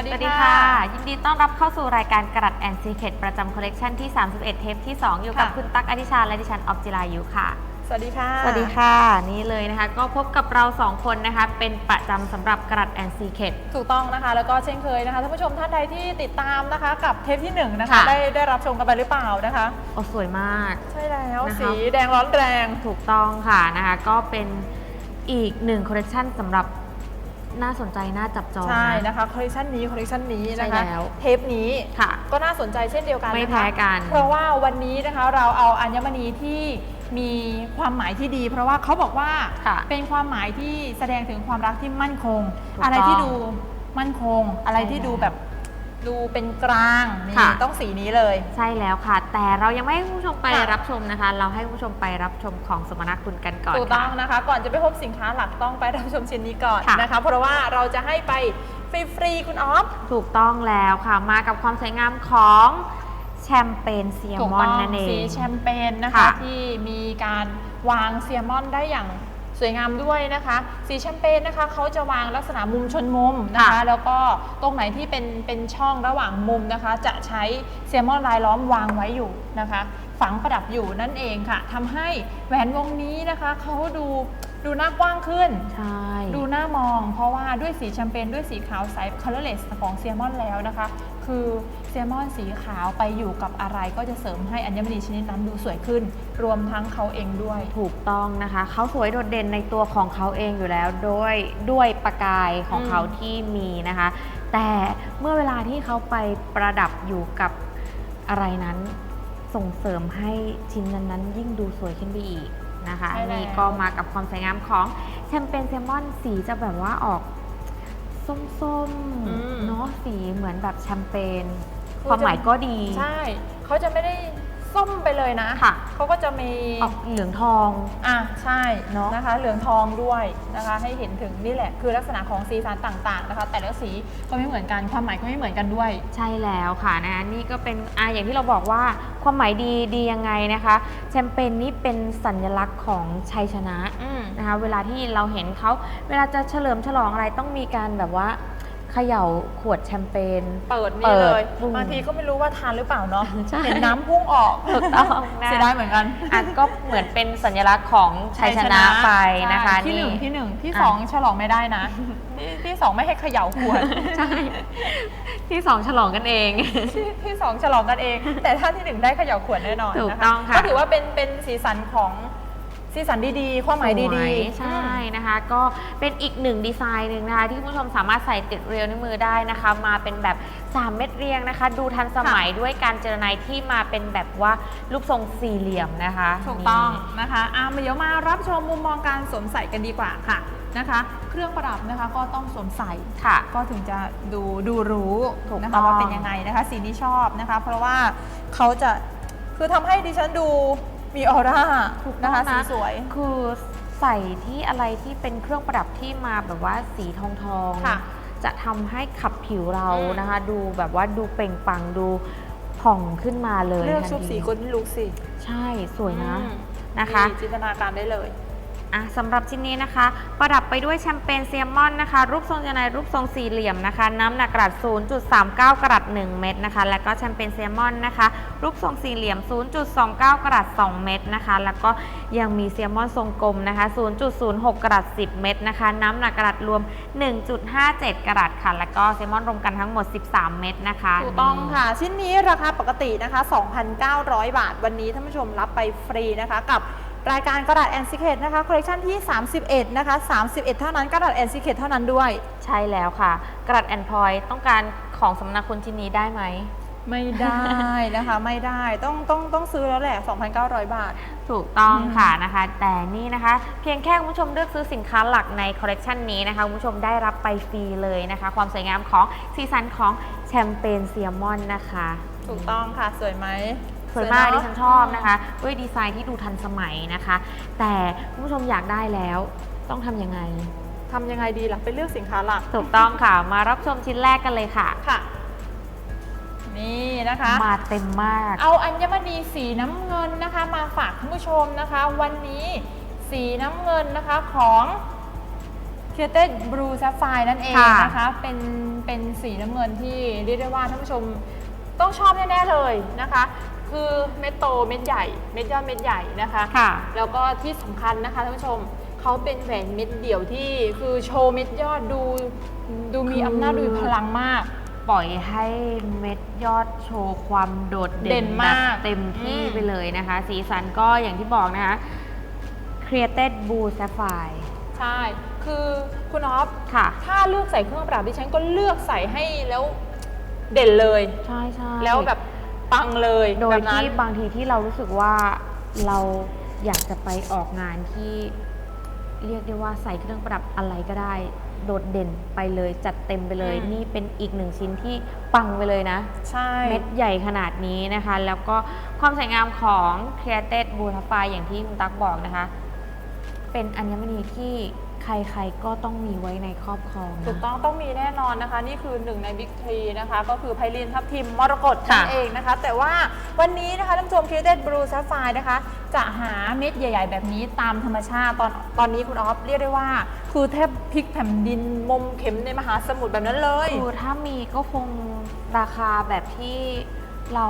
วัสดีสวัสดีค่ะค่ะ ยินดีต้อนรับเข้าสู่รายการกระดัดแอนซีเคตประจำคอลเลกชันที่ 31 เทปที่ 2 อยู่กับค่ะ คุณตั๊กอธิชาและดิฉันออฟจิรายุค่ะ สวัสดีค่ะ สวัสดีค่ะ นี่เลยนะคะ ก็พบกับเรา 2 คนนะคะ เป็นประจำสำหรับกระดัดแอนซีเคตถูกต้องนะคะ แล้วก็เช่นเคยนะคะท่านผู้ชมท่านใดที่ติดตามนะคะ กับเทปที่หนึ่งนะคะ ค่ะ ได้ได้รับชมกันไปหรือเปล่านะคะ โอ้สวยมาก ใช่แล้วนะคะ สีแดงร้อนแรง ถูกต้องค่ะนะคะ ก็เป็นอีกหนึ่งคอลเลกชันสำหรับ น่าสนใจน่าจับจองใช่นะ นะคะคอลเลคชันนี้คอลเลคชันนี้นะคะใช่แล้ว เทปนี้ค่ะ ก็น่าสนใจเช่นเดียวกันไม่นะคะแพ้กัน เพราะว่าวันนี้นะคะเราเอาอัญมณีที่มีความหมายที่ดี เพราะว่าเขาบอกว่าค่ะเป็นความหมายที่แสดงถึงความรักที่มั่นคง ถูกต้องอะไรที่ดูมั่นคง อะไรที่ใช่ดูแบบดูเป็นกลางนี่ค่ะ ต้องสีนี้เลย ใช่แล้วค่ะ แต่เรายังไม่ให้คุณผู้ชมไปค่ะ รับชมนะคะ เราให้คุณผู้ชมไปรับชมของสมนาคุณกันก่อนถูกต้ค่ะ องนะคะ ก่อนจะไปพบสินค้าหลักต้องไปรับชมชิ้นนี้ก่อนค่ะ นะคะ เพราะว่าเราจะให้ไปฟรีๆคุณออฟ ถูกต้องแล้วค่ะ มากับความสวยงามของแชมเปญเซียถูกมอนต้องนั่นเองสีแชมเปญนะคะ ค่ะที่มีการวางเซียมอนได้อย่าง สวยงามด้วยนะคะ สีแชมเปญนะคะเขาจะวางลักษณะมุมชนมุมนะคะค่ะแล้วก็ตรงไหนที่เป็นเป็นช่องระหว่างมุมนะคะ จะใช้เซียมอนลายล้อมวางไว้อยู่นะคะ ฝังประดับอยู่นั่นเองค่ะทำให้แหวนวงนี้นะคะเขาดู ดูหน้ากว้างขึ้น ใช่ ดูหน้ามอง เพราะว่าด้วยสีแชมเปญด้วยสีขาวใส colorless ของเซียมอนแล้วนะคะ คือเซียมอนสีขาวไปอยู่กับอะไรก็จะเสริมให้อัญมณีชนิดนั้นดูสวยขึ้น รวมทั้งเขาเองด้วย ถูกต้องนะคะ เขาสวยโดดเด่นในตัวของเขาเองอยู่แล้วโดยด้วยประกายของอืมเขาที่มีนะคะ แต่เมื่อเวลาที่เขาไปประดับอยู่กับอะไรนั้น ส่งเสริมให้ชิ้นนั้นๆยิ่งดูสวยขึ้นไปอีก นะคะใช่แล้ว นี่ก็มากับความสวยงามของแชมเปญเซลมอนสีจะแบบว่าออกส้มๆเนาะสีเหมือนแบบแชมเปญความหมายก็ดี ใช่ เขาจะไม่ได้ ส้มไปเลยนะค่ะ เขาก็จะมีออกเหลืองทอง อะใช่เนอะนะคะ เหลืองทองด้วยนะคะ ให้เห็นถึงนี่แหละ คือลักษณะของสีสันต่างๆนะคะ แต่ละสีก็ไม่เหมือนกันความหมายก็ไม่เหมือนกันด้วย ใช่แล้วค่ะนะคะนี่ก็เป็นอ่าอย่างที่เราบอกว่าความหมายดีดียังไงนะคะ แชมเปญนี่เป็นสัญลักษณ์ของชัยชนะอืมนะคะ เวลาที่เราเห็นเขาเวลาจะเฉลิมฉลองอะไรต้องมีการแบบว่า เขย่าขวดแชมเปญ เปิดเปินี่ดเลยปุ้งบางทีก็ไม่รู้ว่าทานหรือเปล่าเนาะใช่เห็นน้ำพุ่งออกถูกต้องนะเสียดายเหมือนกันอะก็เหมือนเป็นสัญลักษณ์ของชัยชนะไปนะคะใช่ที่หนึ่งนี่ที่หนึ่งที่อะสองฉลองไม่ได้นะที่ที่สองไม่ให้เขย่าขวดใช่ที่สองฉลองกันเองที่ที่สองฉลองกันเอง แต่ถ้าที่หนึ่งได้เขย่าขวดแน่นอนถูกนะคะต้องค่ะก็ถือว่าเป็นเป็นสีสันของ สีสันดีๆ ความหมายสดีวยๆใช่นะคะ ก็เป็นอีกหนึ่งดีไซน์หนึ่งนะคะ ที่คุณผู้ชมสามารถใส่ติดเรียวในวมือได้นะคะ มาเป็นแบบ 3 เม็ดเรียงนะคะ ดูทันสมัยด้วยการเจรไนที่มาเป็นแบบว่ารูปทรงสี่เหลี่ยมนะคะถูกต้องนะคะอะเดี๋ยวมารับชมมุมมองการสวมใส่กันดีกว่าค่ะนะคะ เครื่องประดับนะคะก็ต้องสวมใส่ค่ะ ก็ถึงจะดูดูรู้ถูกนะต้คะองว่าเป็นยังไงนะคะสีนี้ชอบนะคะ เพราะว่าเขาจะคือทำให้ดิฉันดู มีออร่าถูกต้อนะงคะสีนะสวย คือใส่ที่อะไรที่เป็นเครื่องประดับที่มาแบบว่าสีทองทองๆค่ะจะทำให้ขับผิวเราอืม นะคะ ดูแบบว่าดูเปล่งปลังดูผ่องขึ้นมาเลยเลือกทันชุดทีสีคนลุกสิใช่สวยนะอืมนะคะจินตนาการได้เลย อะสำหรับชิ้นนี้นะคะ ประดับไปด้วยแชมเปญเซียมอนนะคะ รูปทรงจะในรูปทรงสี่เหลี่ยมนะคะ น้ำหนักกระดัษ0.39 กรัต1เม็ดนะคะ แล้วก็แชมเปญเซียมอนนะคะ รูปทรงสี่เหลี่ยม 0.29 กรัต2เม็ดนะคะ แล้วก็ยังมีเซียมอนทรงกลมนะคะ 0.06 กรัต10 เม็ดนะคะ น้ำหนักกระดัษรวม 1.57 กรัตค่ะ แล้วก็เซียมอนรวมกันทั้งหมด 13 เม็ดนะคะถูกต้องค่ะ ชิ้นนี้ราคาปกตินะคะ 2,900 บาท วันนี้ท่านผู้ชมรับไปฟรีนะคะกับ รายการกระดาษแอนซิเคตนะคะคอลเลคชันที่ 31 นะคะ 31 เท่านั้นกระดาษแอนซิเคตเท่านั้นด้วย ใช่แล้วค่ะ กระดัษแอนพอยต้องการของสมนาคุณชิ้นนี้ได้ไหม ไม่ได้นะคะไม่ได้ต้องต้องต้องซื้อแล้วแหละ 2,900 บาท ถูกต้องอืมค่ะนะคะ แต่นี่นะคะ เพียงแค่คุณผู้ชมเลือกซื้อสินค้าหลักในคอลเลกชันนี้นะคะคุณผู้ชมได้รับไปฟรีเลยนะคะ ความสวยงามของสีสันของแชมเปญเซียมอนนะคะ ถูกต้องค่ะสวยไหม สวยมากเอะดิฉันชอบนะคะ ด้วยดีไซน์ที่ดูทันสมัยนะคะ แต่คุณผู้ชมอยากได้แล้วต้องทำยังไง ทำยังไงดีล่ะไปเลือกสินค้าหลักถูกต้องค่ะ มารับชมชิ้นแรกกันเลยค่ะ ค่ะ นี่นะคะ มาเต็มมาก เอาอัญมณีสีน้ำเงินนะคะ มาฝากท่านผู้ชมนะคะ วันนี้สีน้ำเงินนะคะของ t Created Blue Sapphire นั่นเองค่ะนะคะ เป็นเป็นสีน้ำเงินที่เรียกได้ว่าท่านผู้ชมต้องชอบแน่ๆเลยนะคะ คือเม็ดโตเม็ดใหญ่เม็ดยอดเม็ดใหญ่นะคะค่ะ แล้วก็ที่สำคัญนะคะท่านผู้ชมเขาเป็นแหวนเม็ดเดี่ยวที่คือโชว์เม็ดยอดดูดูมีคืออำนาจดูมีพลังมาก ปล่อยให้เม็ดยอดโชว์ความโดดเด่เด่นนมากแบบเต็มที่อืม ไปเลยนะคะ สีสันก็อย่างที่บอกนะคะ Created Blue Sapphire ใช่ คือคุณออฟค่ะ ถ้าเลือกใส่เครื่องประดับดิฉันก็เลือกใส่ให้แล้วเด่นเลย ใช่ใช่แล้วแบบ ปังเลยโดยแบบนั้น ที่บางทีที่เรารู้สึกว่าเราอยากจะไปออกงานที่เรียกได้ว่าใส่เครื่องประดับอะไรก็ได้ โดดเด่นไปเลยจัดเต็มไปเลย อืม นี่เป็นอีกหนึ่งชิ้นที่ปังไปเลยนะ ใช่ เม็ดใหญ่ขนาดนี้นะคะ แล้วก็ความสวยงามของ Created Blue Sapphire อย่างที่คุณตั๊กบอกนะคะ เป็นอัญมณีที่ ใครๆก็ต้องมีไว้ในครอบครองนะ ถูกต้องต้องมีแน่นอนนะคะ นี่คือหนึ่งในบิ๊กทรีนะคะ ก็คือไพลินทับทิมมรกตค่ะนั่นเองนะคะ แต่ว่าวันนี้นะคะท่านผู้ชม Created Blue Sapphire นะคะ จะหาเม็ดใหญ่ ๆ แบบนี้ตามธรรมชาติตอนตอนนี้คุณออฟเรียกได้ว่า คือแทบพลิกแผ่นดินมมเข็มในมหาสมุทรแบบนั้นเลย คือถ้ามีก็คงราคาแบบที่เรา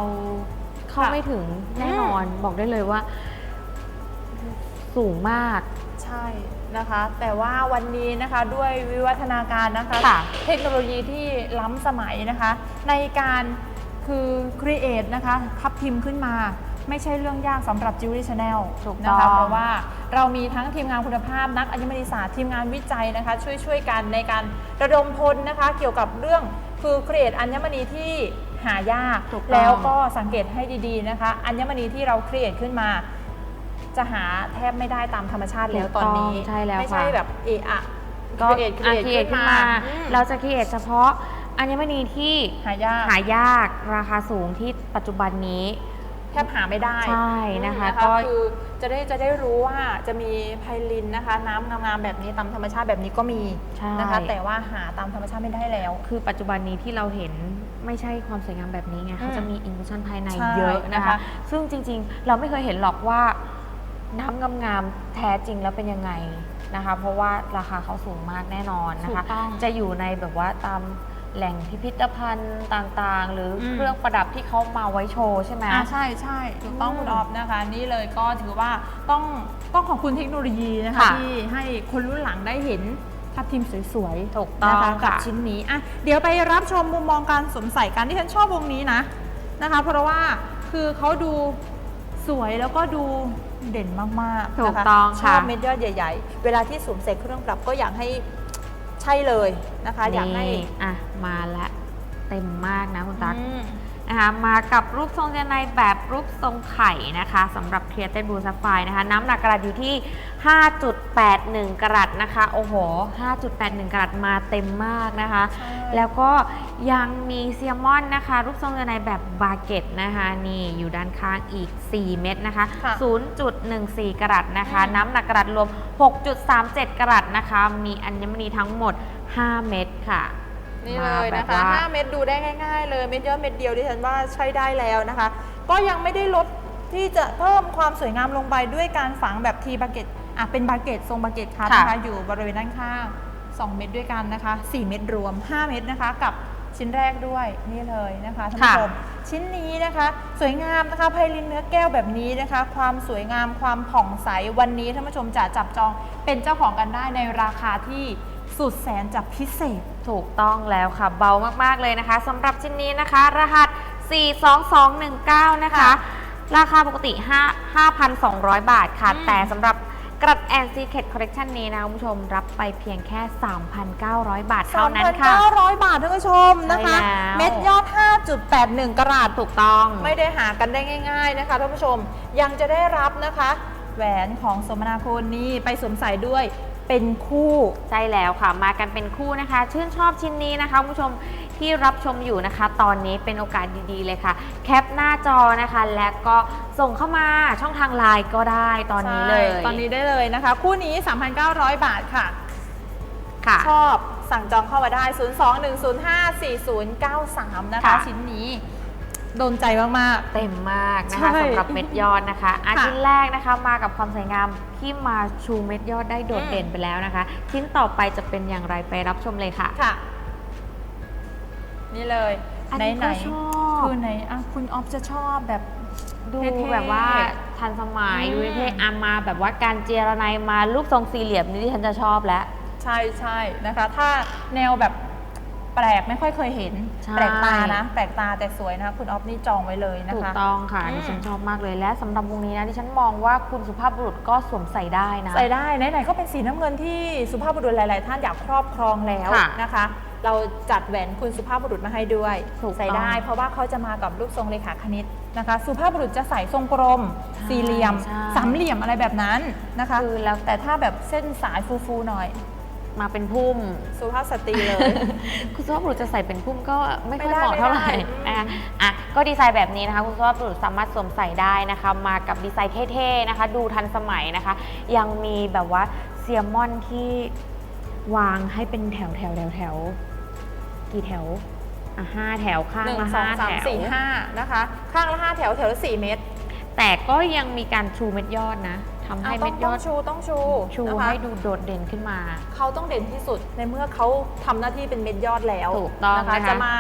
เข้าค่ะไม่ถึงแน่นอนบอกได้เลยว่า สูงมาก ใช่นะคะ แต่ว่าวันนี้นะคะด้วยวิวัฒนาการนะคะ ค่ะเทคโนโลยีที่ล้ำสมัยนะคะ ในการคือครีเอทนะคะทับทิมขึ้นมา ไม่ใช่เรื่องยากสำหรับ Jewelry Channel ถูกนะต้คะอง เพราะว่าเรามีทั้งทีมงานคุณภาพนักอัญมณีศาสตร์ทีมงานวิจัยนะคะ ช่วยช่วยๆกันในการระดมพลนะคะ เกี่ยวกับเรื่องคือครีเอทอัญมณีที่หายาก ถูกต้อง แล้วก็สังเกตให้ดีๆนะคะ อัญมณีที่เราครีเอทขึ้นมา จะหาแทบไม่ได้ตามธรรมชาติแล้วตอนนี้ถูกต้องใช่แล้วไม่ใช่ค่ะแบบเอะอะก็ create อะ create ครีเอทขึ้นมาอืมเราจะครีเอทเฉพาะอัญมณีที่หายากหายากราคาสูงที่ปัจจุบันนี้แทบหาไม่ได้ใช่นะคะอืมก็คือจะได้จะได้รู้ว่าจะมีไพลินนะคะ น้ำงามๆแบบนี้ตามธรรมชาติแบบนี้ก็มีใช่นะคะ แต่ว่าหาตามธรรมชาติไม่ได้แล้ว คือปัจจุบันนี้ที่เราเห็นไม่ใช่ความสวยงามแบบนี้ไงอืมเขาจะมีอิน u ชันภายในใช่เยอะนะนะคะคะ ซึ่งจริง ๆ เราไม่เคยเห็นหรอกว่า น้ำงามๆแท้จริงแล้วเป็นยังไงนะคะ เพราะว่าราคาเขาสูงมากแน่นอนนะคะ ถูกต้องจะอยู่ในแบบว่าตามแหล่งพิพิธภัณฑ์ต่างๆ หรืออม เครื่องประดับที่เขามาไว้โชว์ใช่ไหม อ่าใช่ใช่ถูกต้องอืมคุณออฟนะคะ นี่เลยก็ถือว่าต้องต้องขอบคุณเทคโนโลยีนะคะค่ะที่ให้คนรุ่นหลังได้เห็นทับทิมสวยๆถูกต้องนะคะกับค่ะ ชิ้นนี้อะเดี๋ยวไปรับชมมุมมองการสวมใส่กันที่ฉันชอบวงนี้นะนะคะ เพราะว่าคือเขาดูสวยแล้วก็ดู เด่นมากๆถูกนะคะต้องชค่ะอบเม็ดยอดใหญ่ ๆ เวลาที่สวมใส่เครื่องประดับก็อยากให้ใช่เลยนะคะ อยากให้นี่อะมาละเต็มมากนะคุณตั๊กอืม นะคะมากับรูปทรงเจไนแบบรูปทรงไข่นะคะสำหรับ Created Blue Sapphire นะคะน้ำหนักกระดัตอยู่ที่ 5.81 กรัตนะคะ โอ้โห 5.81 กรัตมาเต็มมากนะคะใช่แล้วก็ยังมีเซียมอนนะคะ รูปทรงเจไนแบบบาเก็ตนะคะนี่อยู่ด้านข้างอีก 4 เม็ดนะคะ ค่ะ0.14 กรัตนะคะ อืม น้ำหนักกรัตรวม 6.37 กรัตนะคะ มีอัญมณีทั้งหมด 5 เม็ดค่ะ นี่เลยนะมาแบบคะ ว่า 5 เม็ดดูได้ง่ายๆ เลยเม็ดเยอะเม็ดเดียวที่ฉันว่าใช้ได้แล้วนะคะ ก็ยังไม่ได้ลดที่จะเพิ่มความสวยงามลงไปด้วยการฝังแบบทีบาเก็ตอะเป็นบาเก็ตทรงบาเก็ตคัทค่ะนะคะอยู่บริเวณด้านข้าง 2 เม็ดด้วยกันนะคะ 4 เม็ดรวม 5 เม็ดนะคะ กับชิ้นแรกด้วยนี่เลยนะคะท่านผู้ชมชิ้นนี้นะคะ สวยงามนะคะไพลินเนื้อแก้วแบบนี้นะคะ ความสวยงามความผ่องใสวันนี้ท่านผู้ชมจะจับจองเป็นเจ้าของกันได้ในราคาที่ สุดแสนจะพิเศษ ถูกต้องแล้วค่ะ เบามากๆเลยนะคะสำหรับชิ้นนี้นะคะ รหัส 42219 นะคะค่ะราคาปกติ 5 5,200 บาทค่ะอืมแต่สำหรับกระดแอนซีเคทคอลเลกชันนี้นะคุณผู้ชมรับไปเพียงแค่ 3,900 บาทเท่านั้นค่ะ 3,900 บาทท่านผู้ชมนะคะใช่แล้วเม็ดยอด 5.81 กรัตถูกต้อง ไม่ได้หากันได้ง่าย ๆนะคะท่านผู้ชมยังจะได้รับนะคะ แหวนของสมนาคุณนี่ไปสวมใส่ด้วย เป็นคู่ใช่แล้วค่ะ มากันเป็นคู่นะคะ ชื่นชอบชิ้นนี้นะคะคุณผู้ชมที่รับชมอยู่นะคะ ตอนนี้เป็นโอกาสดีๆเลยค่ะ แคปหน้าจอนะคะ และก็ส่งเข้ามาช่องทางไลน์ก็ได้ตอนนี้เลย ใช่ตอนนี้ได้เลยนะคะ คู่นี้ 3,900 บาทค่ะ ค่ะ ชอบสั่งจองเข้ามาได้ 021054093 นะคะ ค่ะ ชิ้นนี้ โดนใจมาก เต็มมากนะใช่คะสำหรับเม็ดยอดนะคะอาค่ะชิ้นแรกนะคะมากับความสวยงามที่มาชูเม็ดยอดได้โดดอืม เด่นไปแล้วนะคะ ชิ้นต่อไปจะเป็นอย่างไรไปรับชมเลยค่ะๆ ค่ะ นี่เลยอันไหนนี้ไหนก็ชอบคือไหนอะคุณออฟจะชอบแบบ ดูเท่ๆแบบว่าทันสมัยอืม ดูเท่ๆอามาแบบว่าการเจรไนมารูปทรงสี่เหลี่ยมนี่ที่ฉันจะชอบแล้ว ใช่ใช่นะคะ ถ้าแนวแบบแป ลกไม่ค่อยเคยเห็น ใช่ แปลกตานะ แปลกตาแต่สวยนะคะคุณออฟนี่จองไว้เลยนะถูกคะ ต้องค่ะอืม ดิฉันชอบมากเลยและสำหรับวงนี้นะดิฉันมองว่าคุณสุภาพบุรุษก็สวมใส่ได้นะ ใส่ได้ไหนๆก็เป็นสีน้ำเงินที่สุภาพบุรุษหลายๆ ท่านอยากครอบครองแล้วค่ะนะคะ เราจัดแหวนคุณสุภาพบุรุษมาให้ด้วยถูกต้องใส่ได้เพราะว่าเขาจะมากับรูปทรงเลขาคณิตนะคะ สุภาพบุรุษจะใส่ทรงกลม ใช่สี่เหลี่ยม ใช่สามเหลี่ยมอะไรแบบนั้นนะคะคือแล้ว แต่ถ้าแบบเส้นสายฟูๆหน่อย มาเป็นพุ่ม สุภาพสตรีเลย คุณสุภาพบุรุษจะใส่เป็นพุ่มก็ไม่ค่อยไม่ได้เหมาะเท่าไหร่ไม่ได้นะคะอะก็ดีไซน์แบบนี้นะคะ คุณสุภาพบุรุษสามารถสวมใส่ได้นะคะ มากับดีไซน์เท่ๆนะคะ ดูทันสมัยนะคะ ยังมีแบบว่าเซียมอนที่วางให้เป็นแถวแถวแถวแถวกี่แถวอะห้าแถวข้างหนึ่งละสอห้างสามแถวสี่ห้านะคะ ข้างละห้าแถวแถวละสี่เมตร แต่ก็ยังมีการชูเม็ดยอดนะ ทำให้อะต้เม็องดยต้อองดชูต้องชูชูนะคะให้ดูโดดเด่นขึ้นมา เขาต้องเด่นที่สุดในเมื่อเขาทำหน้าที่เป็นเม็ดยอดแล้วถูกต้องนะคะนะคะจะมา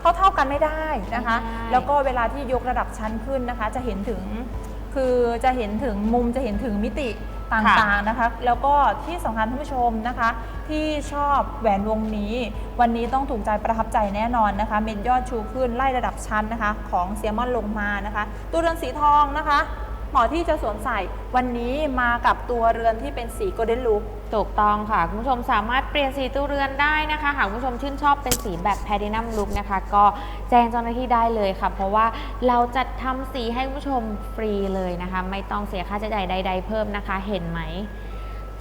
เท่าเท่าๆกันไม่ได้นะคะไม่ได้แล้วก็เวลาที่ยกระดับชั้นขึ้นนะคะ จะเห็นถึงคือจะเห็นถึงมุมจะเห็นถึงมิติต่างๆนะคะ แล้วก็ที่สำคัญท่านผู้ชมนะคะ ที่ชอบแหวนวงนี้ วันนี้ต้องถูกใจประทับใจแน่นอนนะคะ เม็ดยอดชูขึ้นไล่ระดับชั้นนะคะ ของเซียมอนลงมานะคะ ตัวเรือนสีทองนะคะเหมาะที่จะสวมใส่วันนี้มากับตัวเรือนที่เป็นสีโกลเด้นลู ถูกต้องค่ะ คุณผู้ชมสามารถเปลี่ยนสีตู้เรือนได้นะคะ หากคุณผู้ชมชื่นชอบเป็นสีแบบแพดินัมลุกนะคะ ก็แจ้งเจ้าหน้าที่ได้เลยค่ะ เพราะว่าเราจะทำสีให้คุณผู้ชมฟรีเลยนะคะ ไม่ต้องเสียค่าใช้จ่ายใด ๆ เพิ่มนะคะ เห็นไหม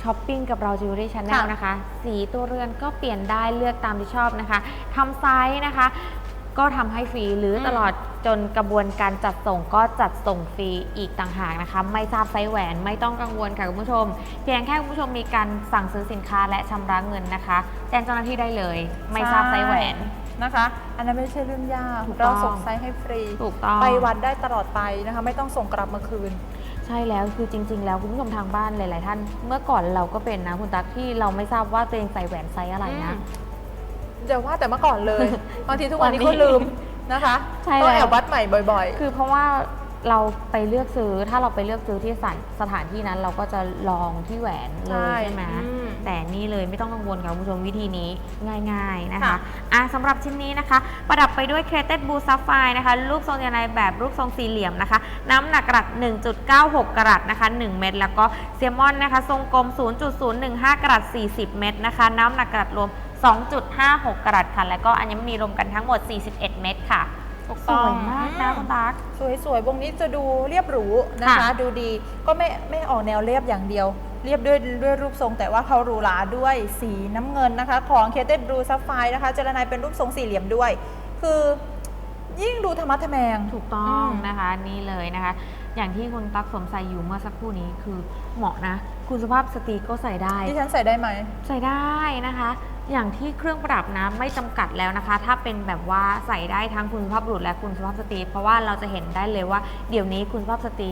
ช้อปปิ้งกับเราจิวเวลรี่ชาแนลค่ะ นะคะ สีตัวเรือนก็เปลี่ยนได้เลือกตามที่ชอบนะคะทำไซส์นะคะ ก็ทำให้ฟรีหรืออมตลอดจนกระบวนการจัดส่งก็จัดส่งฟรีอีกต่างหากนะคะ ไม่ทราบไซส์แหวนไม่ต้องกังวลค่ะคุณผู้ชม เพียงแค่คุณผู้ชมมีการสั่งซื้อสินค้าและชำระเงินนะคะ แจ้งเจ้าหน้าที่ได้เลย ไม่ทราบไซส์แหวน นะคะ อันนั้นไม่ใช่เรื่องยากถูกต้องเราส่งไซส์ให้ฟรีถูกต้อง ไปวัดได้ตลอดไปนะคะ ไม่ต้องส่งกลับมาคืน ใช่แล้วคือจริง ๆ แล้วคุณผู้ชมทางบ้านหลาย ๆ ท่าน เมื่อก่อนเราก็เป็นนะคุณตั๊กที่เราไม่ทราบว่าตัวเองใส่แหวนไซส์อะไรนะ อืม เดี๋ยวว่าแต่เมื่อก่อนเลยบางทีทุกวันนี้วันนี้ก็ลืมนะคะใช่ต้องแล้วแอบวัดใหม่บ่อยคือเพราะว่าเราไปเลือกซื้อถ้าเราไปเลือกซื้อที่สถานสถานที่นั้นเราก็จะลองที่แหวนเลยใช่ใช่ไหม อืมแต่นี่เลยไม่ต้องกังวลค่ะคุณผู้ชมวิธีนี้ง่าย ๆนะคะค่ะ อะสำหรับชิ้นนี้นะคะ ประดับไปด้วยเครเต็ดบูซัฟไฟนะคะรูปทรงยาไนแบบรูปทรงสี่เหลี่ยมนะคะ น้ำหนักกระดัษ1.96 กรัตนะคะ 1 เม็ดแล้วก็เซยมอนนะคะ ทรงกลม 0.015 กรัต40 เม็ดนะคะ น้ำหนักกระดัษรวม 2.56 กรัตค่ะ แล้วก็อัญมณีรวมกันทั้งหมด 41 เม็ดค่ะๆถูกสต้องวยมากนะคุณตั๊ก สวยๆวงนี้จะดูเรียบหรูนะคะ ค่ะ ดูดีก็ไม่ไม่ออกแนวเรียบอย่างเดียว เรียบด้วยด้วยรูปทรง แต่ว่าเขาหรูหราด้วยสีน้ำเงินนะคะ ของเคเต็ดบลูซัฟไฟนะคะเจรนายเป็นรูปทรงสี่เหลี่ยมด้วย คือยิ่งดูธรรมะทแมง ถูกต้องอืม นะคะนี่เลยนะคะ อย่างที่คุณตั๊กสวมใส่อยู่เมื่อสักครู่นี้คือเหมาะนะ คุณสุภาพสตรีก็ใส่ได้ ดิฉันใส่ได้ไหม ใส่ได้นะคะ อย่างที่เครื่องประดับนะไม่จำกัดแล้วนะคะ ถ้าเป็นแบบว่าใส่ได้ทั้งคุณสุภาพบุรุษและคุณสุภาพสตรี เพราะว่าเราจะเห็นได้เลยว่าเดี๋ยวนี้คุณสุภาพสตรี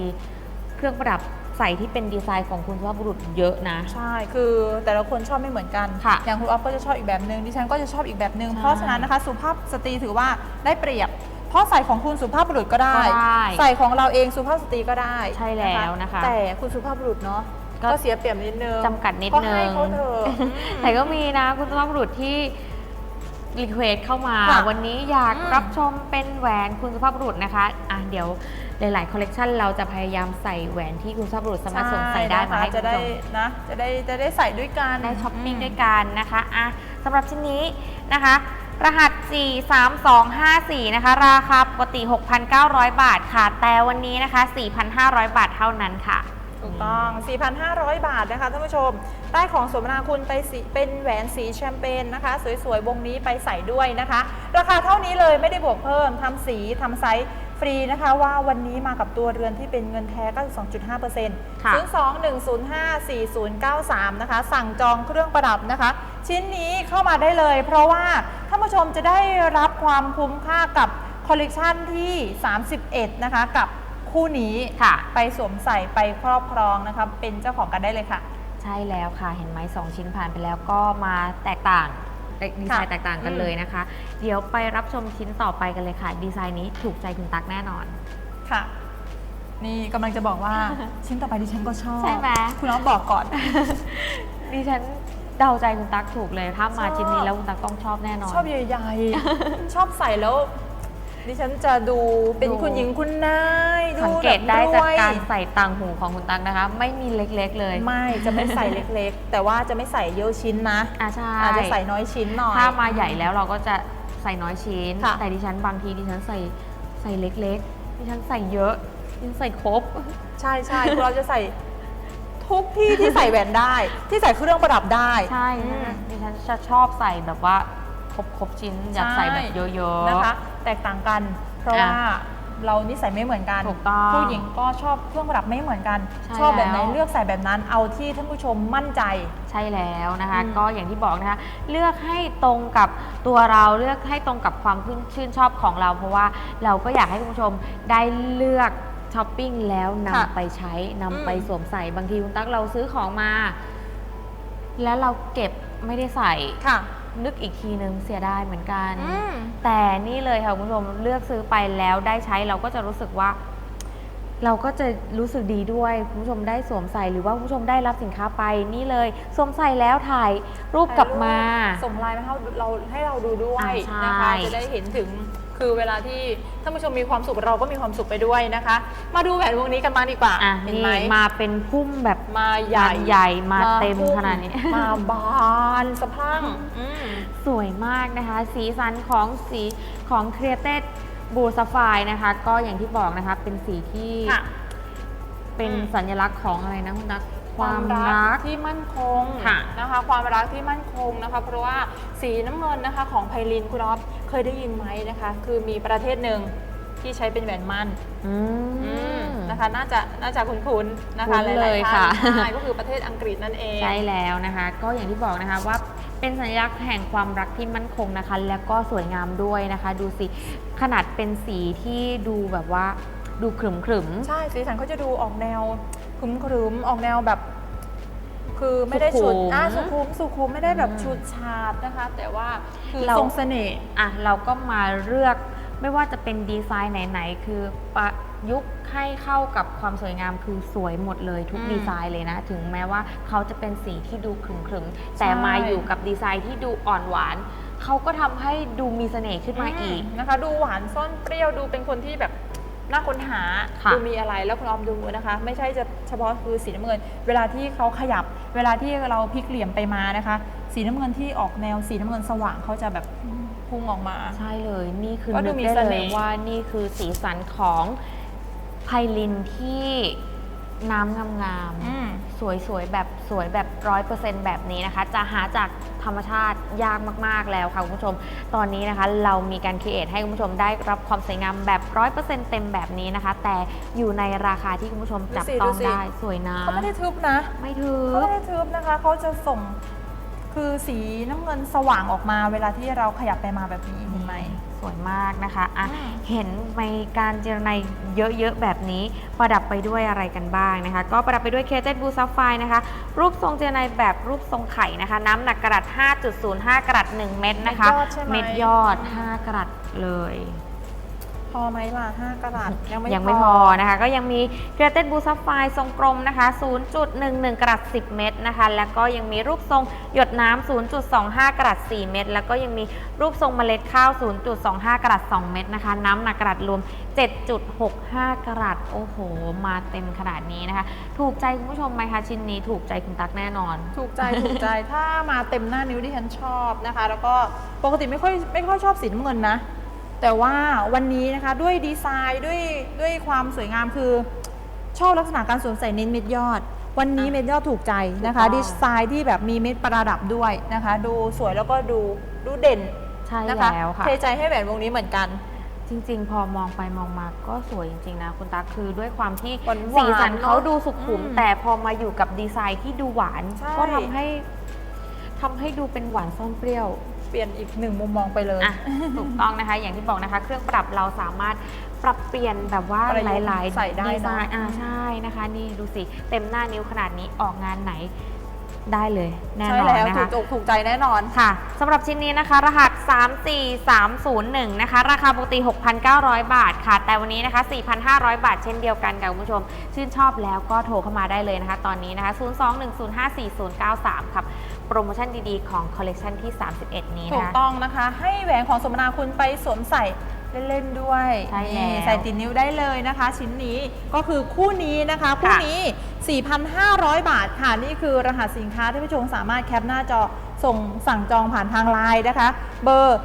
เครื่องประดับใส่ที่เป็นดีไซน์ของคุณสุภาพบุรุษเยอะนะ ใช่ คือแต่ละคนชอบไม่เหมือนกันค่ะอย่างคุณออฟก็จะชอบอีกแบบหนึ่งดิฉันก็จะชอบอีกแบบหนึ่งใช่เพราะฉะนั้นนะคะสุภาพสตรีถือว่าได้เปรียบ เพราะใส่ของคุณสุภาพบุรุษก็ได้ก็ได้ใส่ของเราเองสุภาพสตรีก็ได้ ใช่แล้วนะคะ แต่คุณสุภาพบุรุษเนาะ ก็ก็เสียเปรียบนิดนึงจำกัดนิดก็นึให้งเขาเถอะอืม แต่ก็มีนะคุณสุภาพบุรุษที่รีเควสเข้ามา ค่ะวันนี้อยากอืมรับชมเป็นแหวนคุณสุภาพบุรุษนะคะอะเดี๋ยวหลาย ๆ คอลเลกชันเราจะพยายามใส่แหวนที่คุณสุภาพบุรุษสามารถสวมใส่ได้มาให้ช่คุณนะคะจะได้ผู้ชม นะจะได้จะได้ใส่ด้วยกันได้ช้อปปิ้งมด้วยกันนะคะอะสำหรับชิ้นนี้นะคะ รหัส 43254 นะคะ ราคาปกติ 6,900 บาทค่ะ แต่วันนี้นะคะ 4,500 บาทเท่านั้นค่ะ ถูกต้อง 4,500 บาทนะคะท่านผู้ชม ได้ของสมนาคุณไปสีเป็นแหวนสีแชมเปญนะคะ สวยๆ วงนี้ไปใส่ด้วยนะคะ ราคาเท่านี้เลยไม่ได้บวกเพิ่มทำสีทำไซส์ฟรีนะคะ ว่าวันนี้มากับตัวเรือนที่เป็นเงินแท้ 92.5%ค่ะ02-105-4093 นะคะ สั่งจองเครื่องประดับนะคะ ชิ้นนี้เข้ามาได้เลย เพราะว่าท่านผู้ชมจะได้รับความคุ้มค่ากับคอลเลกชันที่ 31 นะคะกับ คู่นี้ค่ะ ไปสวมใส่ไปครอบครองนะคะเป็นเจ้าของกันได้เลยค่ะ ใช่แล้วค่ะ เห็นไหมสองชิ้นผ่านไปแล้วก็มาแตกต่างดีไซน์ค่ะแตกต่างกันอืมเลยนะคะ เดี๋ยวไปรับชมชิ้นต่อไปกันเลยค่ะ ดีไซน์นี้ถูกใจคุณตั๊กแน่นอนค่ะ นี่กำลังจะบอกว่าชิ้นต่อไปดิฉันก็ชอบใช่ไหมคุณน้องบอกก่อน ดิฉันเดาใจคุณตั๊กถูกเลย ถ้ามาชอบชิ้นนี้แล้วคุณตั๊กต้องชอบแน่นอน ชอบใหญ่ๆชอบใส่แล้ว ดิฉันจะดูเป็นดู คุณหญิงคุณนายดูสังเกตได้จากการแบบรวยใส่ต่างหูของคุณตั๊กนะคะ ไม่มีเล็กๆเลยไม่จะไม่ใส่เล็กๆ แต่ว่าจะไม่ใส่เยอะชิ้นนะ อ่าใช่อาจจะใส่น้อยชิ้นหน่อย ถ้ามาใหญ่แล้วเราก็จะใส่น้อยชิ้น ค่ะ แต่ดิฉันบางทีดิฉันใส่ใส่เล็กๆ ดิฉันใส่เยอะดิฉันใส่ครบ ใช่ใช่คือเราจะใส่ทุกที่ที่ใส่แหวนได้ ที่ใส่เครื่องประดับได้ ใช่อืม ดิฉันจะชอบใส่แบบว่า ครบครบชิ้นอยากใส่แบบเยอะๆ นะคะ แตกต่างกัน เพราะอะว่าเรานิสัยไม่เหมือนกันถูกต้องผู้หญิงก็ชอบเครื่องประดับไม่เหมือนกันใช่ชอบแบบไหนแล้วเลือกใส่แบบนั้นเอาที่ท่านผู้ชมมั่นใจใช่แล้วนะคะอืมก็อย่างที่บอกนะคะ เลือกให้ตรงกับตัวเราเลือกให้ตรงกับความชื่นชอบของเรา เพราะว่าเราก็อยากให้คุณผู้ชมได้เลือกช้อปปิ้งแล้วนำค่ะไปใช้นำอืมไปสวมใส่บางทีคุณตั๊กเราซื้อของมา แล้วเราเก็บไม่ได้ใส่ค่ะ นึกอีกทีนึงเสียดายเหมือนกัน อืม แต่นี่เลยค่ะคุณผู้ชมเลือกซื้อไปแล้วได้ใช้เราก็จะรู้สึกว่า เราก็จะรู้สึกดีด้วยคุณผู้ชมได้สวมใส่หรือว่าคุณผู้ชมได้รับสินค้าไปนี่เลยสวมใส่แล้วถ่ายรูปกลับมา ส่งไลน์มาให้เราให้เราดูด้วยอ่าใช่ นะคะ จะได้เห็นถึง คือเวลาที่ท่านผู้ชมมีความสุขเราก็มีความสุขไปด้วยนะคะ มาดูแหวนวงนี้กันมางดีกว่าอะเห็นนี่ไหมมาเป็นพุ่มแบบมาใหญ่งานใหญ่มาเต็มพุ่ขนาดนี้ มาบานสะพรั่งอืม สวยมากนะคะ สีสันของสีของ Created Blue Sapphire นะคะ ก็อย่างที่บอกนะคะ เป็นสีที่ค่ะเป็นอืม สัญลักษณ์ของอะไรนะคุณตั๊ก ความรักที่มั่นคงค่ะนะคะ ความรักที่มั่นคงนะคะ เพราะว่าสีน้ำเงินนะคะของไพลินคุณอ๊อฟเคยได้ยินไหมนะคะ คือมีประเทศหนึ่งที่ใช้เป็นแหวนมั่นอือืมมนะคะน่าจะน่าจะคุ้นๆนะคะคุ้นหเลลายยๆท่าค่ะนใช่ก็คือประเทศอังกฤษนั่นเองใช่แล้วนะคะ ก็อย่างที่บอกนะคะว่าเป็นสัญลักษณ์แห่งความรักที่มั่นคงนะคะ แล้วก็สวยงามด้วยนะคะ ดูสิขนาดเป็นสีที่ดูแบบว่าดูขรึมขรึมๆใช่สีสันเขาจะดูออกแนว ครึ้มครึมๆออกแนวแบบ คือไม่ได้สุฉุขุดมอ่าสุขุมสุขุมไม่ได้แบบอืมฉุดฉาดนะคะ แต่ว่าคือเรา ทรงเสน่ห์ อะเราก็มาเลือกไม่ว่าจะเป็นดีไซน์ไหนๆ คือประยุกต์ให้เข้ากับความสวยงามคือสวยหมดเลยทุกอืมดีไซน์เลยนะ ถึงแม้ว่าเขาจะเป็นสีที่ดูขรึมๆ แต่ใช่ มาอยู่กับดีไซน์ที่ดูอ่อนหวาน เขาก็ทำให้ดูมีเสน่ห์ขึ้นมาอีกนะคะ ดูหวานซ่อนเปรี้ยวดูเป็นคนที่แบบน่าค้นหาค่ะ ดูมีอะไรแล้วคุณออมดูนะคะ ไม่ใช่จะเฉพาะคือสีน้ำเงิน เวลาที่เขาขยับ เวลาที่เราพลิกเหลี่ยมไปมานะคะ สีน้ำเงินที่ออกแนวสีน้ำเงินสว่างเขาจะแบบพุ่งออกมา ใช่เลยนี่คือก็ดูนึกมีได้เสเลน่ยห์ ว่านี่คือสีสันของไพลินที่ น้ำงามอืม ๆ สวยๆ แบบสวยแบบร้อยเปอร์เซ็นต์แบบนี้นะคะ จะหาจากธรรมชาติยากมาก ๆ แล้วค่ะ คุณผู้ชม ตอนนี้นะคะเรามีการค r เอทให้คุณผู้ชมได้รับความสวยงามแบบร้อยเปอร์เซ็นต์เต็มแบบนี้นะคะ แต่อยู่ในราคาที่คุณผู้ชมจับดูสิต้องดูสิ ได้สวยนะเขาไม่ได้ทึบนะไม่ถืเขาอไม่ได้ทึบนะคะเขาจะส่งคือสีน้ำเงินสว่างออกมาเวลาที่เราขยับไปมาแบบนี้เห็นไหมส วยมากนะคะอะอืม เห็นในการเจรไนเยอะๆแบบนี้ ประดับไปด้วยอะไรกันบ้างนะคะ ก็ประดับไปด้วยเคเจตบูซัฟไฟนะคะ รูปทรงเจรไนแบบรูปทรงไข่นะคะ น้ำหนักกระดัษ5.05 กรัต1เม็ดนะคะ เม็ดยอดใช่ไหม เม็ดยอด 5 กรัตเลย พอไหมล่ะ5กะรัตยังไม่ยังไม่พอนะคะ ก็ยังมีเกรเต d บูซัฟไฟทรงกลมนะคะ 0.11 กรัต10 เม็ดนะคะ แล้วก็ยังมีรูปทรงหยดน้ำ0.25 กรัต4 เม็ดแล้วก็ยังมีรูปทรงเมล็ดข้าว 0.25 กรัต2 เม็ดนะคะ น้ำหนักกรัตรวม 7.65 กรัตโอ้โห มาเต็มขนาดนี้นะคะ ถูกใจคุณผู้ชมไหมคะชิ้นนี้ถูกใจคุณตั๊กแน่นอน ถูกใจถูกใจถ้ามาเต็มหน้านิ้วที่ฉันชอบนะคะ แล้วก็ปกติไม่ค่อยไม่ค่อยชอบสีน้ำเงินนะ แต่ว่าวันนี้นะคะด้วยดีไซน์ด้วยด้วยความสวยงามคือ ชอบลักษณะการสวมใส่เน้นเม็ดยอด วันนี้อะเม็ดยอดถูกใจนะคะ ถูกต้อง ดีไซน์ที่แบบมีเม็ดประดับด้วยนะคะ ดูสวยแล้วก็ดูดูเด่นใช่นะคะแล้วค่ะ เทใจให้แหวนวงนี้เหมือนกัน จริงๆ พอมองไปมองมาก็สวยจริง ๆ นะ คุณตั๊กคือด้วยความที่หวานๆสีสันเขาเนอะดูสุขุมอืมแต่พอมาอยู่กับดีไซน์ที่ดูหวาน ใช่ ก็ทำให้ทำให้ดูเป็นหวานซ่อนเปรี้ยวเปลี่ยนอีกหนึ่งมุมมองไปเลย อะถูกต้องนะคะ อย่างที่บอกนะคะ เครื่องประดับเราสามารถปรับเปลี่ยนแบบว่าประยุกต์หลายๆใส่ได้ดีไซเนอะน์อ่าใช่นะคะ นี่ดูสิ เต็มหน้านิ้วขนาดนี้ออกงานไหนได้เลยแน่นอนใช่แล้วนะถูคะกอกถูกใจแน่นอน ค่ะสำหรับชิ้นนี้นะคะ รหัส 34301 นะคะ ราคาปกติ 6,900 บาทค่ะ แต่วันนี้นะคะ 4,500 บาทเช่นเดียวกันค่ะคุณผู้ชม ชื่นชอบแล้วก็โทรเข้ามาได้เลยนะคะ ตอนนี้นะคะ 021054093 ครับโปรโมชั่นดีๆ ของคอลเลกชันที่ 31 นี้ถูนะกคะต้องนะคะ ให้แหวนของสมนาคุณไปสวมใส่เล่น ๆ ด้วยใช่นี่แล้วใส่ติดนิ้วได้เลยนะคะ ชิ้นนี้ก็คือคู่นี้นะคะ คู่นี้ 4,500 บาทค่ะ นี่คือรหัสสินค้าที่ผู้ชมสามารถแคปหน้าจอส่งสั่งจองผ่านทางไลน์นะคะ เบอร์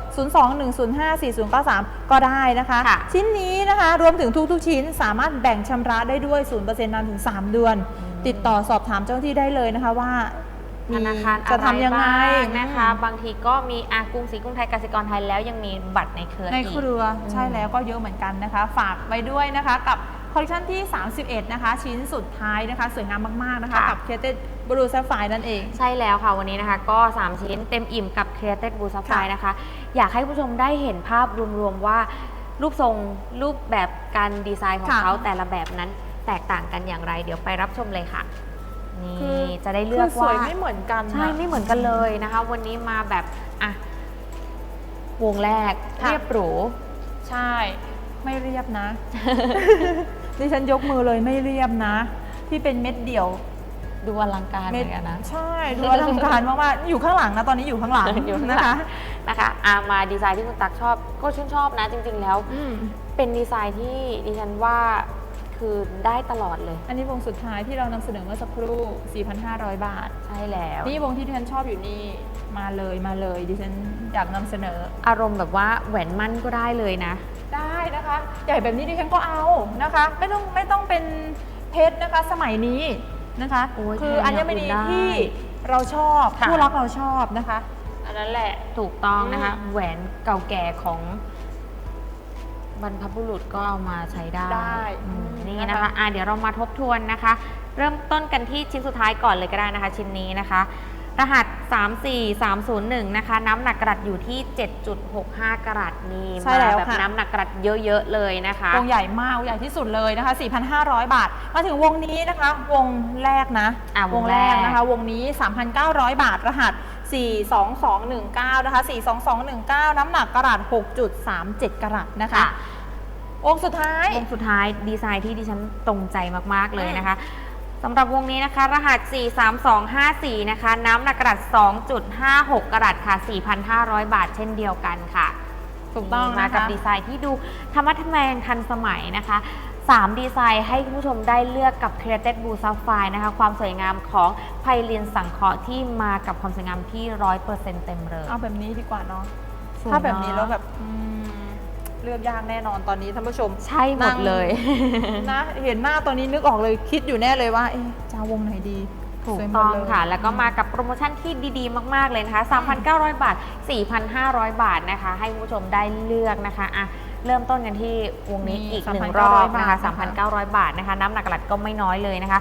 021054093 ก็ได้นะคะ ค่ะ ชิ้นนี้นะคะรวมถึงทุก ๆ ชิ้นสามารถแบ่งชำระได้ด้วย 0%นานถึง 3 เดือน ติดต่อสอบถามเจ้าหน้าที่ได้เลยนะคะว่า ธมีนาคารจะทำยังไงอะรบ้างนะคะ บางทีก็มีอากรุงศรีกรุงไทยกสิกรไทยแล้วยังมีบัตรในเครือในอีกเครือใช่แล้วก็เยอะเหมือนกันนะคะ ฝากไว้ด้วยนะคะกับคอลเลคชันที่ 31 นะคะ ชิ้นสุดท้ายนะคะ สวยงามมาก ๆ นะคะค่ะกับเคเต็ดบลูซ p ไฟนั่นเอง ใช่แล้วค่ะ วันนี้นะคะ ก็ 3 ชิ้นเต็มอิ่มกับ Created Blue Sapphire ค่ะนะคะ อยากให้ผู้ชมได้เห็นภาพรวม ๆ ว่า รูปทรงรูปแบบการดีไซน์ของค่ะเขาแต่ละแบบนั้นแตกต่างกันอย่างไร เดี๋ยวไปรับชมเลยค่ะ นี่คือจะได้เลือกคืสวว่ายไม่เหมือนกันใช่นะไม่เหมือนกันเลยนะคะ วันนี้มาแบบอะวงแรกค่ะเรียบหรูใช่ ไม่เรียบนะดิฉันยกมือเลยไม่เรียบนะ ที่เป็นเม็ดเดี่ยวดูอลังการเหเม็มืดอนกันนะใช่ดูอลังการมากๆอยู่ข้างหลังนะตอนนี้อยู่ข้างหลังอยู่ข้างหลันะงคะนะคะอามาดีไซน์ที่คุณตักชอบ ก็ชื่นชอบนะจริง ๆ แล้วอืมเป็นดีไซน์ที่ดิฉันว่า คือได้ตลอดเลย อันนี้วงสุดท้ายที่เรานำเสนอเมื่อสักครู่ 4,500 บาท ใช่แล้ว นี่วงที่ดิฉันชอบอยู่นี่มาเลยมาเลยดิฉันอยากนำเสนอ อารมณ์แบบว่าแหวนมั่นก็ได้เลยนะ ได้นะคะ ใหญ่แบบนี้ดิฉันก็เอานะคะ ไม่ต้องไม่ต้องเป็นเพชรนะคะ สมัยนี้นะคะ โอ้ยคือแทนอัญอย่างมอื่ณีนได้ที่เราชอบค่ะ ผู้รักเราชอบนะคะ อันนั้นแหละ ถูกต้องนะคะ อืม แหวนเก่าแก่ของ บรรพบุรุษก็เอามาใช้ได้ได้อืมอืมนี่นะคะนะคะอะเดี๋ยวเรามาทบทวนนะคะ เริ่มต้นกันที่ชิ้นสุดท้ายก่อนเลยก็ได้นะคะ ชิ้นนี้นะคะ รหัส 34301 นะคะ น้ำหนักกระดัดอยู่ที่ 7.65 กรัตนี่ใช่มาแล้วแบบค่ะ น้ำหนักกระดัดเยอะๆเลยนะคะ วงใหญ่มากวงใหญ่ที่สุดเลยนะคะ 4,500 บาท มาถึงวงนี้นะคะ วงแรกนะอะวงแรกนะคะ วงนี้ 3,900 บาทรหัส 42219 นะคะ 42219 น้ำหนักกระดาษ6.37 กรัตนะคะค่ะวงสุดท้ายวงสุดท้ายดีไซน์ที่ดิฉันตรงใจมาก ๆ เลยนะคะสำหรับวงนี้นะคะ รหัส 43254 นะคะ น้ำหนักกระดัษ2.56 กรัตค่ะ 4,500 บาทเช่นเดียวกันค่ะถูกต้องมานะคะกับดีไซน์ที่ดูธรรมะทแมงทันสมัยนะคะ 3 ดีไซน์ให้คุณผู้ชมได้เลือกกับ Created Blue Sapphire นะคะ ความสวยงามของไพลินสังเคราะห์ที่มากับความสวยงามที่ 100%เต็มเลย เอาแบบนี้ดีกว่าเนาะสวยถ้าแบบนี้เนอะ แล้วแบบอืมเลือกยากแน่นอนตอนนี้ท่านผู้ชม ใช่หมดเลย นะเห็นหน้าตอนนี้นึกออกเลยคิดอยู่แน่เลยว่าเอ๊ะจะเอาวงไหนดีถูกสวยหมต้ดองเลย ค่ะ แล้วก็มากับโปรโมชั่นที่ดีๆ มาก ๆ เลยนะคะ 3,900 บาท 4,500 บาทนะคะ ให้คุณผู้ชมได้เลือกนะคะอะ เริ่มต้นกันที่วงนี้นี่อีกหนึ่ง3,900รอบนะคะบาทนะคะ3,900 บาทนะคะ น้ำหนักกระดัดก็ไม่น้อยเลยนะคะ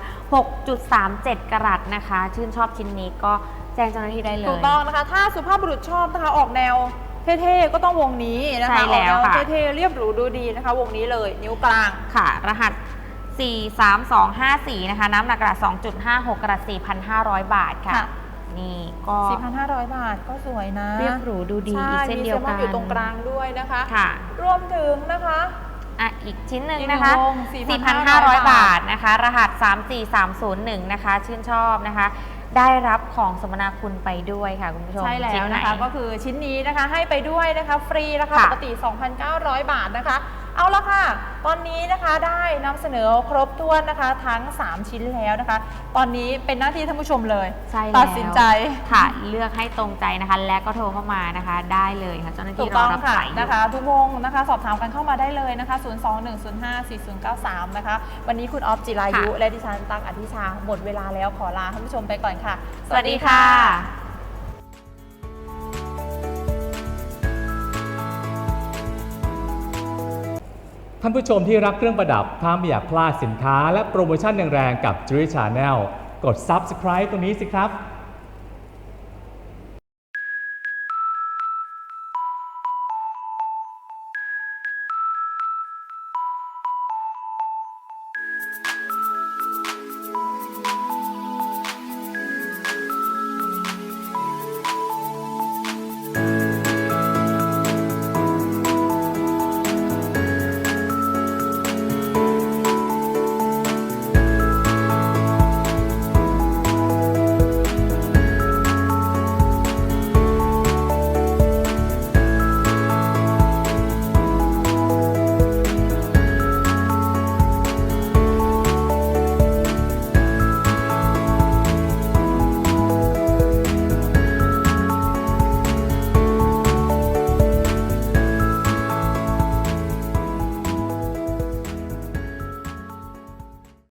6.37 กรัตนะคะ ชื่นชอบชิ้นนี้ก็แจ้งเจ้าหน้าที่ได้เลยถูกต้องนะคะ ถ้าสุภาพบุรุษชอบนะคะออกแนวเท่ๆ ก็ต้องวงนี้นะคะใช่แล้วออกค่ะแนวเท่ๆ เรียบหรูดูดีนะคะ วงนี้เลย นิ้วกลางค่ะ รหัส 43254 นะคะ น้ำหนักกระดัด2.56 กรัต4,500 บาทค่ะค่ะ นี่ก็ 4,500 บาทก็สวยนะเรียบหรูดูดีใช่อีกเช่นเดียวกันมีซลมอนอยู่ตรงกลางด้วยนะคะค่ะรวมถึงนะคะอะอีกชิ้นหนึ่งอีกหนึ่งนะคะวง4,500 บาทนะคะ รหัส 34301 นะคะ ชื่นชอบนะคะ ได้รับของสมนาคุณไปด้วยค่ะคุณผู้ชม ใช่แล้ชิ้วนไหนะคะ ก็คือชิ้นนี้นะคะให้ไปด้วยนะคะ ฟรีราคาค่ะปกติ 2,900 บาทนะคะ เอาละค่ะ ตอนนี้นะคะได้นำเสนอครบถ้วนนะคะ ทั้ง 3 ชิ้นแล้วนะคะ ตอนนี้เป็นหน้าที่ท่านผู้ชมเลย ใช่แล้วตัดสินใจ ค่ะ เลือกให้ตรงใจนะคะ และก็โทรเข้ามานะคะ ได้เลยค่ะ เจ้าหน้าถูที่กรต้อองรับค่ะสายอยู่ นะคะ ทุกวงนะคะสอบถามกันเข้ามาได้เลยนะคะ 021054093 นะคะ วันนี้คุณออฟจิรายุและดิฉันตั๊กอธิชาหมดเวลาแล้วขอลาท่านผู้ชมไปก่อนค่ะ สวัสดีค่ะ ท่านผู้ชมที่รักเครื่องประดับถ้าไม่อยากพลาดสินค้าและโปรโมชั่นแรงๆกับ Jewelry Channel กด Subscribe ตรงนี้สิครับ